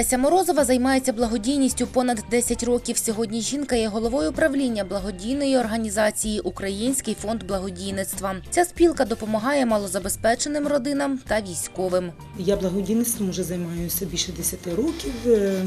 Леся Морозова займається благодійністю понад 10 років. Сьогодні жінка є головою правління благодійної організації Український фонд благодійництва. Ця спілка допомагає малозабезпеченим родинам та військовим. Я благодійництвом вже займаюся більше 10 років. Е,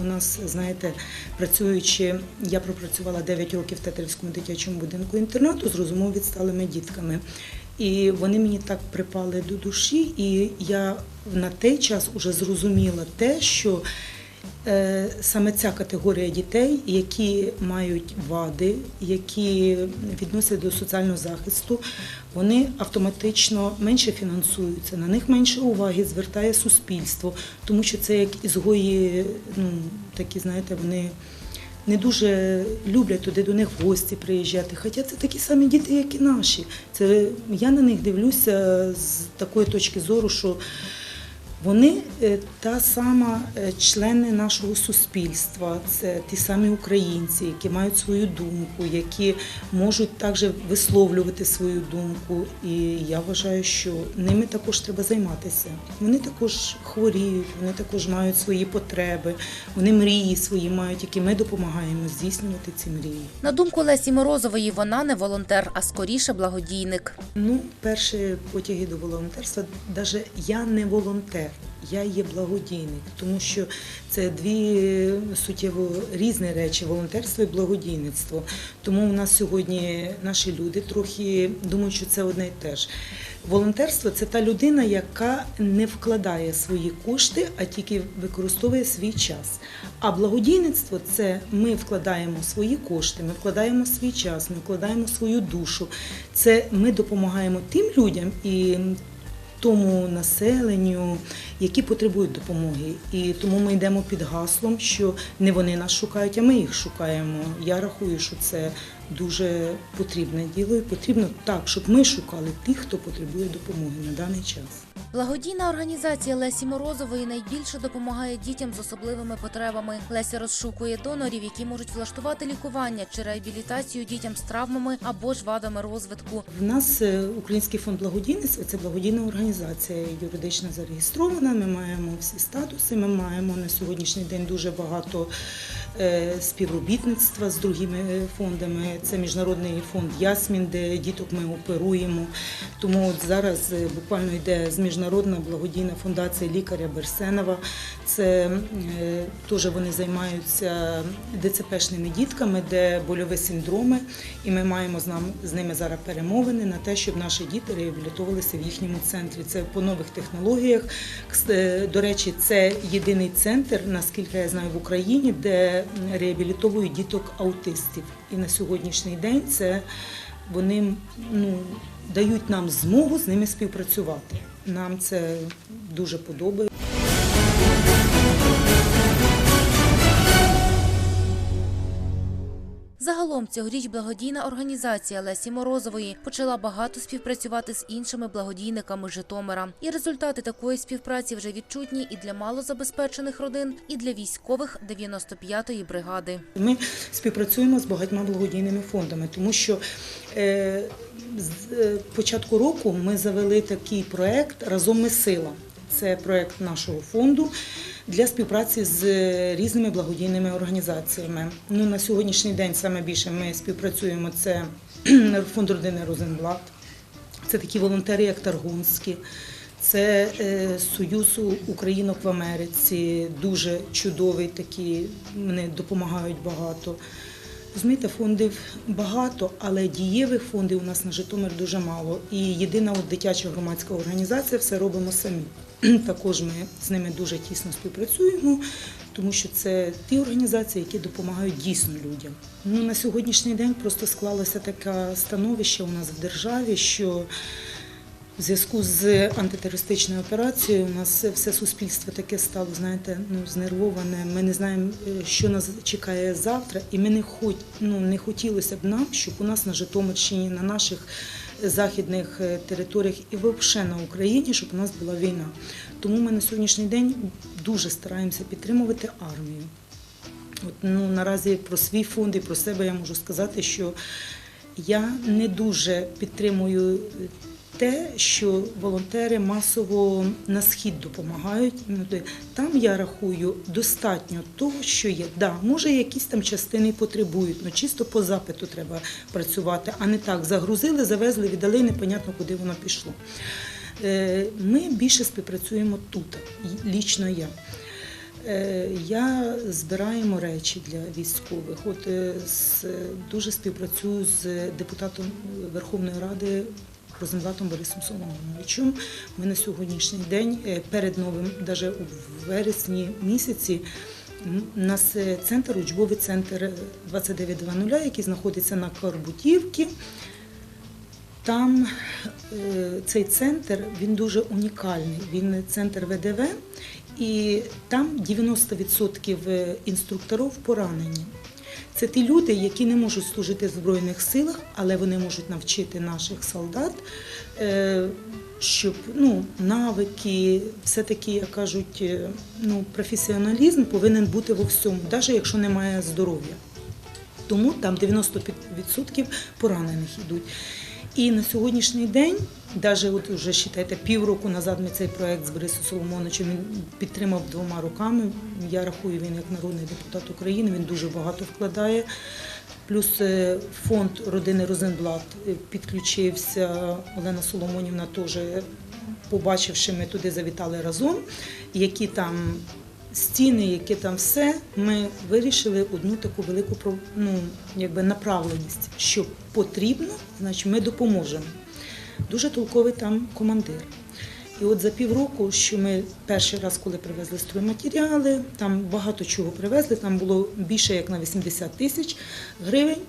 У нас, знаєте, працюючи, я пропрацювала 9 років в Тетерівському дитячому будинку інтернату з розумово відсталими дітками. І вони мені так припали до душі, і я на той час вже зрозуміла те, що Е, Саме ця категорія дітей, які мають вади, які відносять до соціального захисту, вони автоматично менше фінансуються, на них менше уваги звертає суспільство, тому що це як ізгої, ну такі, знаєте, вони не дуже люблять туди до них в гості приїжджати. Хоча це такі самі діти, як і наші. Це я на них дивлюся з такої точки зору, що вони е, та сама е, члени нашого суспільства, це ті самі українці, які мають свою думку, які можуть також висловлювати свою думку. І я вважаю, що ними також треба займатися. Вони також хворіють, вони також мають свої потреби, вони мрії свої мають, які ми допомагаємо здійснювати ці мрії. На думку Лесі Морозової, вона не волонтер, а скоріше благодійник. Ну, перші потяги до волонтерства, навіть я не волонтер, я є благодійник, тому що це дві суттєво різні речі волонтерство і благодійництво. Тому у нас сьогодні наші люди трохи думають, що це одне і те ж. Волонтерство це та людина, яка не вкладає свої кошти, а тільки використовує свій час. А благодійництво це ми вкладаємо свої кошти, ми вкладаємо свій час, ми вкладаємо свою душу. Це ми допомагаємо тим людям і тому населенню, які потребують допомоги. І тому ми йдемо під гаслом, що не вони нас шукають, а ми їх шукаємо. Я рахую, що це дуже потрібне діло, і потрібно так, щоб ми шукали тих, хто потребує допомоги на даний час. Благодійна організація Лесі Морозової найбільше допомагає дітям з особливими потребами. Леся розшукує донорів, які можуть влаштувати лікування чи реабілітацію дітям з травмами або ж вадами розвитку. В нас е, Український фонд благодійництва це благодійна організація, юридично зареєстрована. Ми маємо всі статуси. Ми маємо на сьогоднішній день дуже багато співробітництва з другими е, фондами. Це міжнародний фонд Ясмін, де діток ми оперуємо. Тому от зараз е, буквально йде з міжнародна благодійна фундація лікаря Берсенова. Це е, теж вони займаються ДЦПшними дітками, де больові синдроми, і ми маємо з ними зараз перемовини на те, щоб наші діти реабілітовувалися в їхньому центрі. Це по нових технологіях. Е, До речі, це єдиний центр, наскільки я знаю, в Україні, де реабілітовують діток аутистів. І на сьогоднішній день це вони ну, дають нам змогу з ними співпрацювати. Нам це дуже подобається. Загалом цьогоріч благодійна організація Лесі Морозової почала багато співпрацювати з іншими благодійниками Житомира. І результати такої співпраці вже відчутні і для малозабезпечених родин, і для військових 95-ї бригади. Ми співпрацюємо з багатьма благодійними фондами, тому що е, з е, початку року ми завели такий проект Разом ми сила. Це проект нашого фонду для співпраці з різними благодійними організаціями. Ну, на сьогоднішній день саме більше ми співпрацюємо. Це фонд родини Розенблат, це такі волонтери, як Таргунські. Це е, Союз Українок в Америці, дуже чудовий такі, вони допомагають багато. Розумієте, фондів багато, але дієвих фондів у нас на Житомир дуже мало. І єдина от дитяча громадська організація все робимо самі. Також ми з ними дуже тісно співпрацюємо, тому що це ті організації, які допомагають дійсно людям. Ну, на сьогоднішній день просто склалося таке становище у нас в державі, що в зв'язку з антитерористичною операцією у нас все суспільство таке стало, знаєте, ну знервоване. Ми не знаємо, е, що нас чекає завтра, і ми не хоч, ну, не хотілося б нам, щоб у нас на Житомирщині, на наших західних е, територіях і взагалі на Україні, щоб у нас була війна. Тому ми на сьогоднішній день дуже стараємося підтримувати армію. От, ну, наразі про свій фонд і про себе я можу сказати, що я не дуже підтримую те, що волонтери масово на схід допомагають. Ну, Там я рахую достатньо того, що є. Да, може, якісь там частини потребують, але чисто по запиту треба працювати, а не так. Загрузили, завезли, віддали, непонятно, куди воно пішло. Е, Ми більше співпрацюємо тут, лічно я. Е, Я збираємо речі для військових. От е, дуже співпрацюю з депутатом Верховної Ради Розенблатом Борисом Соломоновичем. Ми на сьогоднішній день е, перед новим, навіть у вересні місяці. У нас е, центр, учбовий центр 2920, який знаходиться на Карбутівці. Там е, цей центр він дуже унікальний. Він центр ВДВ, і там 90% інструкторів поранені. Це ті люди, які не можуть служити в Збройних силах, але вони можуть навчити наших солдат, е, щоб ну, навики, все-таки, як кажуть, е, ну, професіоналізм повинен бути во всьому, навіть якщо немає здоров'я. Тому там 90% поранених йдуть. І на сьогоднішній день, навіть от вже вважайте, півроку назад ми цей проект з Борисом Соломоновичем він підтримав двома руками. Я рахую, він як народний депутат України, він дуже багато вкладає. Плюс е, фонд родини Розенблат е, підключився. Олена Соломонівна теж, побачивши, ми туди завітали разом, які там стіни, яке там все, ми вирішили одну таку велику ну, якби направленість, що потрібно, значить ми допоможемо. Дуже толковий там командир. І от за півроку, що ми перший раз, коли привезли стройматеріали, там багато чого привезли, там було більше як на 80 тисяч гривень.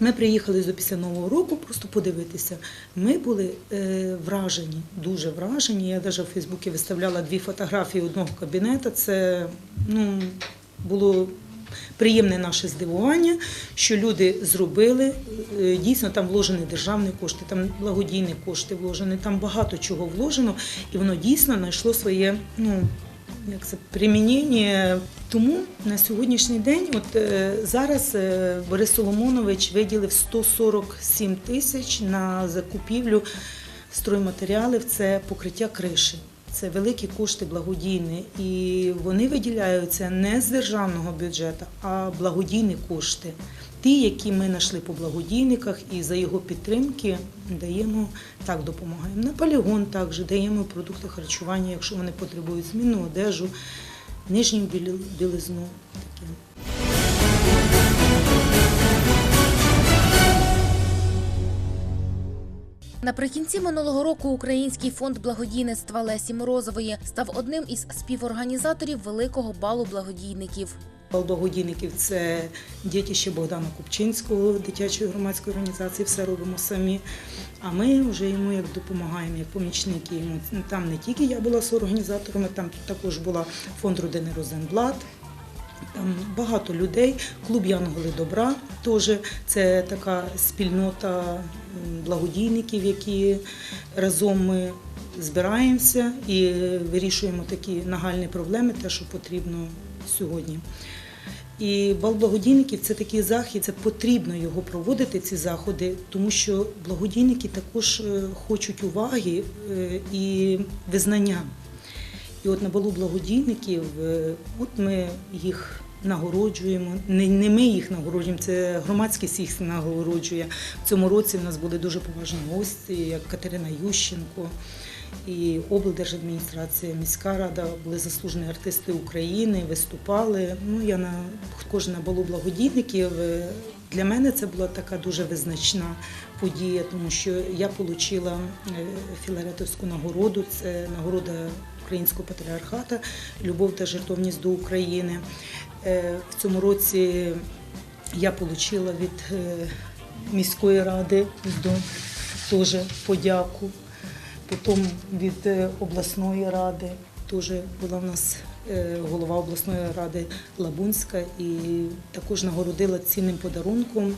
Ми приїхали до після Нового року просто подивитися. Ми були е, вражені, дуже вражені. Я навіть у Фейсбуці виставляла дві фотографії одного кабінету. Це ну, було приємне наше здивування, що люди зробили. Е, Дійсно, там вложені державні кошти, там благодійні кошти вложені, там багато чого вложено, і воно дійсно знайшло своє. ну, як це примінення. Тому на сьогоднішній день, от е, зараз е, Борис Соломонович виділив 147 тисяч на закупівлю стройматеріалів. Це покриття криші. Це великі кошти благодійні, і вони виділяються не з державного бюджету, а благодійні кошти. Ті, які ми знайшли по благодійниках, і за його підтримки даємо так, допомагаємо. На полігон також даємо продукти харчування, якщо вони потребують змінну одежу, нижню білизну. Таке. Наприкінці минулого року Український фонд благодійництва Лесі Морозової став одним із співорганізаторів великого балу благодійників. Бал благодійників це дітище Богдана Купчинського, дитячої громадської організації, все робимо самі. А ми вже йому як допомагаємо, як помічники. Там не тільки я була з організаторами, там також була фонд родини Розенблат. Там багато людей. Клуб Янголи Добра теж це така спільнота благодійників, які разом ми збираємося і вирішуємо такі нагальні проблеми, те, що потрібно сьогодні. І бал благодійників це такий захід, це потрібно його проводити, ці заходи, тому що благодійники також е, хочуть уваги е, і визнання. І от на балу благодійників, е, от ми їх нагороджуємо. Не, не ми їх нагороджуємо, це громадськість їх нагороджує. В цьому році в нас були дуже поважні гості, як Катерина Ющенко. І облдержадміністрація, міська рада були заслужені артисти України, виступали. Ну я на кожен на балу благодійників. е, Для мене це була така дуже визначна подія, тому що я отримала філаретовську нагороду. Це нагорода українського патріархата, любов та жертовність до України. Е, В цьому році я отримала від е, міської ради теж подяку. Потім від е, обласної ради теж була в нас голова обласної ради Лабунська і також нагородила цінним подарунком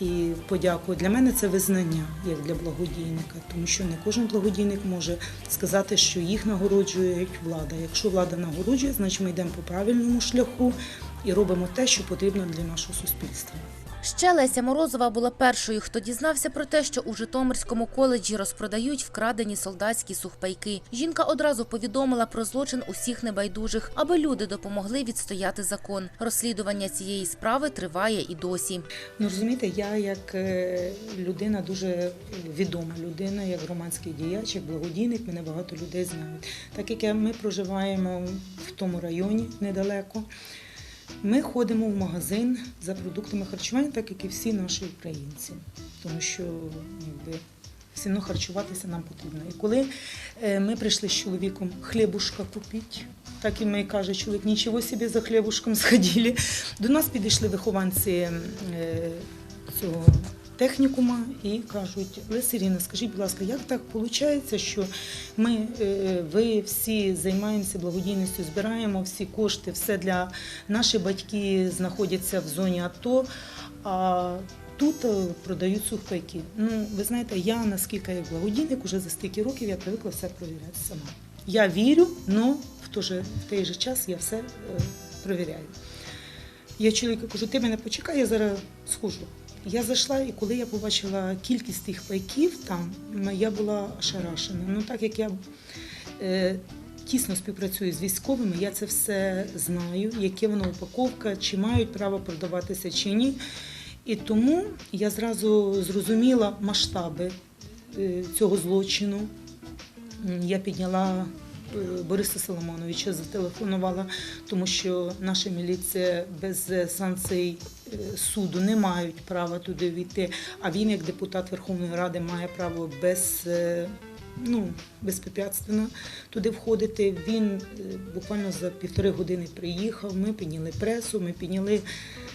і подякую. Для мене це визнання як для благодійника, тому що не кожен благодійник може сказати, що їх нагороджує влада. Якщо влада нагороджує, значить ми йдемо по правильному шляху і робимо те, що потрібно для нашого суспільства. Ще Леся Морозова була першою, хто дізнався про те, що у Житомирському коледжі розпродають вкрадені солдатські сухпайки. Жінка одразу повідомила про злочин усіх небайдужих, аби люди допомогли відстояти закон. Розслідування цієї справи триває і досі. Ну розумієте, я як е, людина дуже відома людина, як громадський діяч, як благодійник, мене багато людей знають. Так як ми проживаємо в тому районі недалеко. Ми ходимо в магазин за продуктами харчування, так як і всі наші українці, тому що якби, все одно харчуватися нам потрібно. І коли е, ми прийшли з чоловіком хлібушка купити, так і ми каже чоловік, нічого собі за хлібушком сходили. До нас підійшли вихованці е, цього технікума і кажуть, Леся Ірина, скажіть, будь ласка, як так виходить, що ми, е, ви всі займаємося благодійністю, збираємо всі кошти, все для наші батьки знаходяться в зоні АТО, а тут е, продають сухпайки. Ну, ви знаєте, я наскільки як благодійник, уже за стільки років я привикла все перевіряти сама. Я вірю, але в той же, в той же час я все е, перевіряю. Я чоловіку кажу, ти мене почекай, я зараз схожу. Я зайшла, і коли я побачила кількість тих пайків, там я була ошарашена. Ну так як я е, тісно співпрацюю з військовими, я це все знаю, яке воно упаковка, чи мають право продаватися, чи ні. І тому я зразу зрозуміла масштаби е, цього злочину. Я підняла е, Бориса Соломоновича, зателефонувала, тому що наша міліція без санкцій суду не мають права туди війти. А він, як депутат Верховної Ради, має право без. е, Ну, безпрепятственно туди входити. Він е, буквально за півтори години приїхав. Ми підняли пресу, ми підняли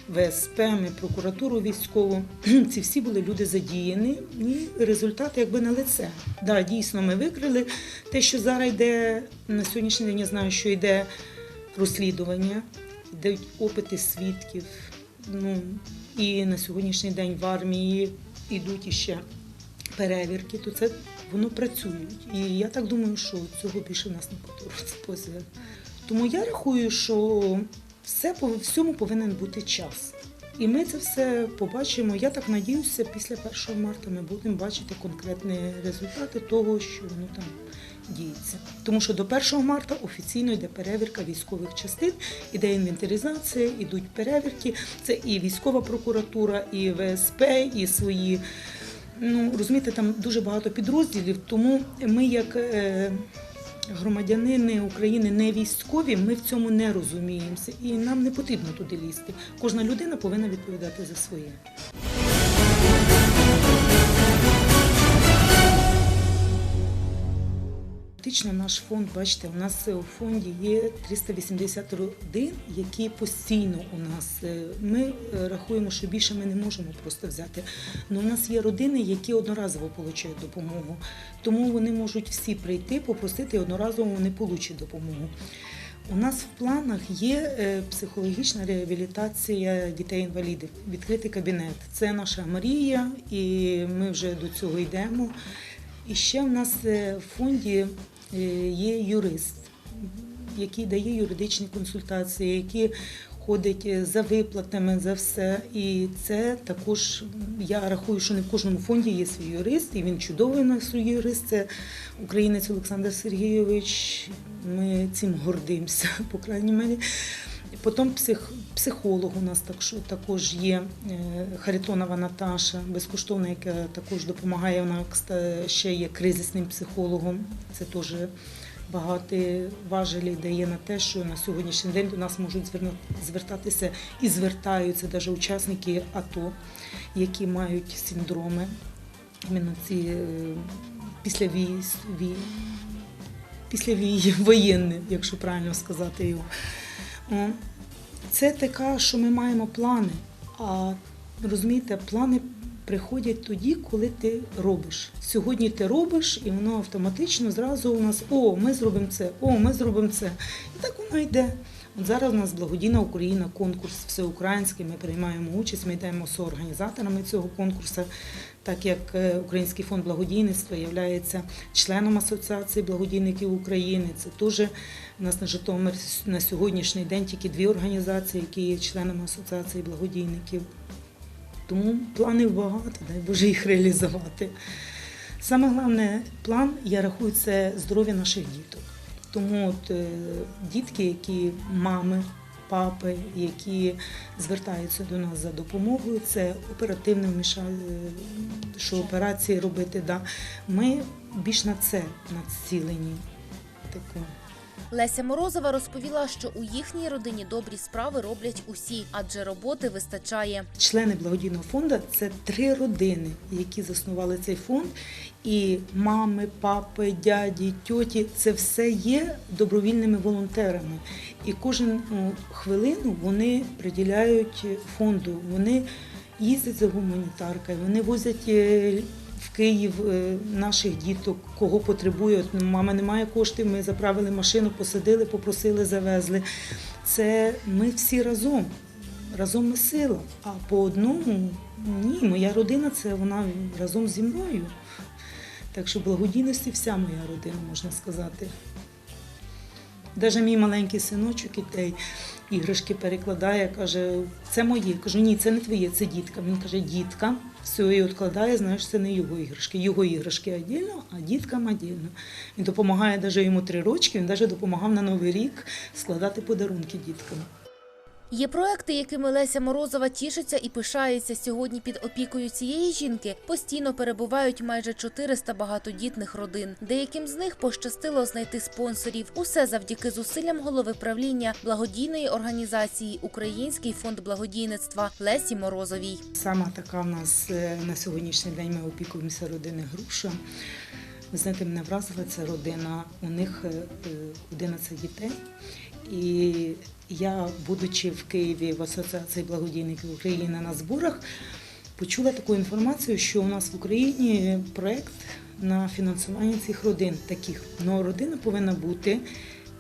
ВСП, ми прокуратуру військову. Ці всі були люди задіяні, і результат якби на лице. Да, дійсно, ми викрили те, що зараз йде на сьогоднішній день. Я знаю, що йде розслідування, йдуть опити свідків. Ну і на сьогоднішній день в армії йдуть іще перевірки, то це воно працює. І я так думаю, що цього більше в нас не повториться. Тому я рахую, що все всьому повинен бути час. І ми це все побачимо. Я так надіюся, після 1 марта ми будемо бачити конкретні результати того, що воно там діється. Тому що до 1 марта офіційно йде перевірка військових частин, іде інвентаризація, ідуть перевірки. Це і військова прокуратура, і ВСП, і свої. Ну розумієте, там дуже багато підрозділів, тому ми як. Е, Громадянини України не військові, ми в цьому не розуміємося, і нам не потрібно туди лізти. Кожна людина повинна відповідати за своє. Фактично наш фонд, бачите, у нас у фонді є 380 родин, які постійно у нас. е, Ми е, рахуємо, що більше ми не можемо просто взяти. Але у нас є родини, які одноразово отримують допомогу. Тому вони можуть всі прийти, попросити і одноразово вони отримують допомогу. У нас в планах є е, психологічна реабілітація дітей-інвалідів, відкритий кабінет. Це наша мрія, і ми вже до цього йдемо. І ще в нас е, в фонді е, є юрист, який дає юридичні консультації, які ходить е, за виплатами, за все. І це також я рахую, що не в кожному фонді є свій юрист, і він чудовий на нас юрист. Це українець Олександр Сергійович. Ми цим гордимося, по крайній мірі. Потім псих, психолог у нас також є е, Харитонова Наташа, безкоштовна, яка також допомагає. Вона ще є кризисним психологом. Це теж багато важелі дає на те, що на сьогоднішній день до нас можуть звертатися і звертаються навіть учасники АТО, які мають синдроми, іменно ці е, після військ, вій, після вій, якщо правильно сказати його. Це така, що ми маємо плани. А розумієте, плани приходять тоді, коли ти робиш. Сьогодні ти робиш, і воно автоматично зразу у нас о, ми зробимо це, о, ми зробимо це. І так воно йде. От зараз у нас благодійна Україна, конкурс всеукраїнський. Ми приймаємо участь, ми йдемо з організаторами цього конкурсу, так як е, Український фонд благодійництва є членом Асоціації благодійників України. Це теж у нас на Житомир на сьогоднішній день тільки дві організації, які є членами Асоціації благодійників. Тому планів багато, дай Боже їх реалізувати. Саме головне план, я рахую, це здоров'я наших діток. Тому от е, дітки, які мами, папи, які звертаються до нас за допомогою, це оперативне вмішання, що операції робити. Да. Ми більш на це націлені. Тако. Леся Морозова розповіла, що у їхній родині добрі справи роблять усі, адже роботи вистачає. Члени благодійного фонду це три родини, які заснували цей фонд. І мами, папи, дяді, тьоті це все є добровільними волонтерами. І кожну хвилину вони приділяють фонду. Вони їздять за гуманітаркою, вони возять е, Київ е, наших діток, кого потребує. От мама не має коштів. Ми заправили машину, посадили, попросили, завезли. Це ми всі разом. Разом ми сила. А по одному ні, моя родина це вона разом зі мною. Так що благодійності вся моя родина, можна сказати. Навіть мій маленький синочок і тей іграшки перекладає, каже, це моє. Кажу, ні, це не твоє, це дітка. Він каже, дітка, все і відкладає, знаєш, це не його іграшки. Його іграшки віддільно, а діткам віддільно. Він допомагає навіть йому три рочки, він навіть допомагав на Новий рік складати подарунки діткам. Є проекти, якими Леся Морозова тішиться і пишається сьогодні під опікою цієї жінки. Постійно перебувають майже 400 багатодітних родин. Деяким з них пощастило знайти спонсорів. Усе завдяки зусиллям голови правління благодійної організації Український фонд благодійництва Лесі Морозовій. Сама така в нас е, на сьогоднішній день ми опікуємося родини Груша. Ви знаєте, мене вразила ця родина. У них е, е, 11 дітей. І я, будучи в Києві в Асоціації благодійників України на зборах, почула таку інформацію, що у нас в Україні проєкт на фінансування цих родин таких. Ну, родина повинна бути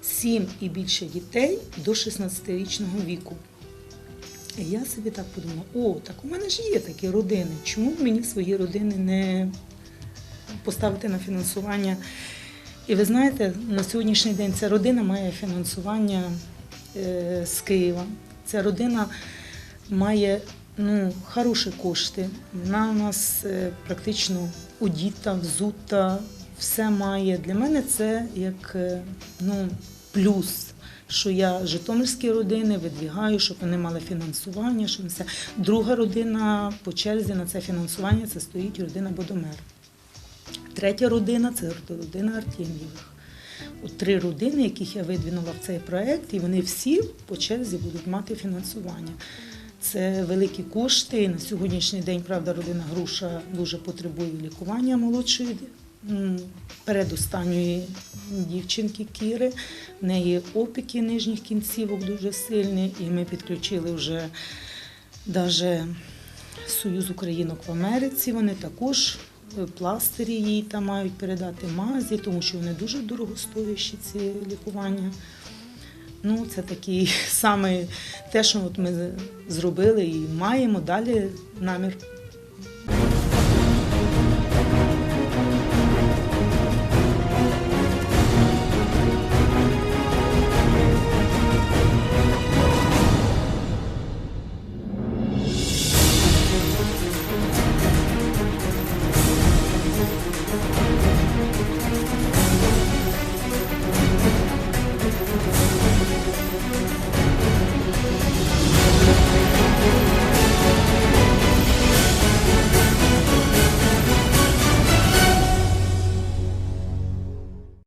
7 і більше дітей до 16-річного віку. І я собі так подумала: о, так у мене ж є такі родини. Чому мені свої родини не поставити на фінансування? І ви знаєте, на сьогоднішній день ця родина має фінансування з Києва. Ця родина має ну, хороші кошти. Вона у нас е, практично одіта, взута, все має. Для мене це як е, ну, плюс. Що я житомирські родини видвігаю, щоб вони мали фінансування. Щоб все. Друга родина по черзі на це фінансування це стоїть родина Бодомер. Третя родина це родина Артем'євих. Три родини, яких я видвинула в цей проект, і вони всі по черзі будуть мати фінансування. Це великі кошти. На сьогоднішній день, правда, родина Груша дуже потребує лікування молодшої передостанньої дівчинки Кіри. В неї опіки нижніх кінцівок дуже сильні, і ми підключили вже навіть Союз Українок в Америці. Вони також пластирі їй там мають передати мазі, тому що вони дуже дорогостоящі ці лікування. Ну, це такий саме те, що от ми зробили і маємо далі намір